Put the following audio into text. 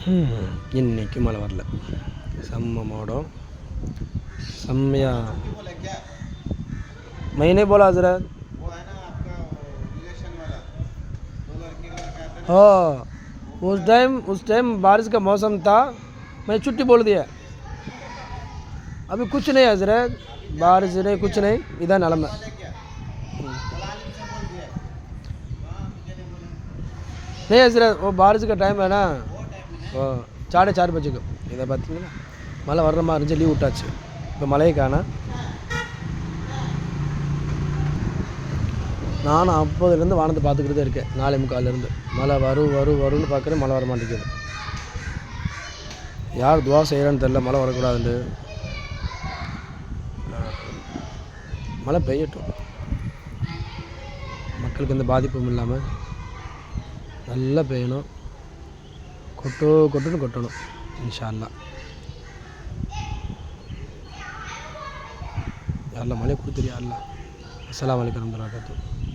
ஹம், இன்னைக்கு மழை வரல செம்ம மோடம் செம்மையா मैंने बोला हजरत हाँ उस टाइम उस टाइम बारिश का मौसम था मैंने छुट्टी बोल दिया अभी कुछ नहीं हजरत बारिश नहीं कुछ नहीं इधर नलम है नहीं हजरत वो बारिश का टाइम है ना சாடே சாறு பச்சுக்கும் இதை பார்த்தீங்கன்னா மழை வர்ற மாதிரி இருந்துச்சு லீவ் விட்டாச்சு. இப்போ மழையை காணா. நானும் அப்போதுலேருந்து வானத்தை பார்த்துக்கிட்டு தான் இருக்கேன். நாலே முக்கால்லேருந்து. மழை வரும் வரும் வரும்னு பார்க்குறேன் மழை வர மாட்டேங்குது. யார் துவா செய்கிறான்னு தெரில மழை வரக்கூடாதுண்டு மழை பெய்யட்டும். மக்களுக்கு எந்த பாதிப்பும் இல்லாமல் நல்லா பெய்யணும். கொட்டு கொட்டுன்னு கொட்டணும். இன்ஷா யாரில் மழை கொடுத்துரு யாரில்? அஸ்லாம் அலைக்கும் வரஹ்மத்துல்லாஹி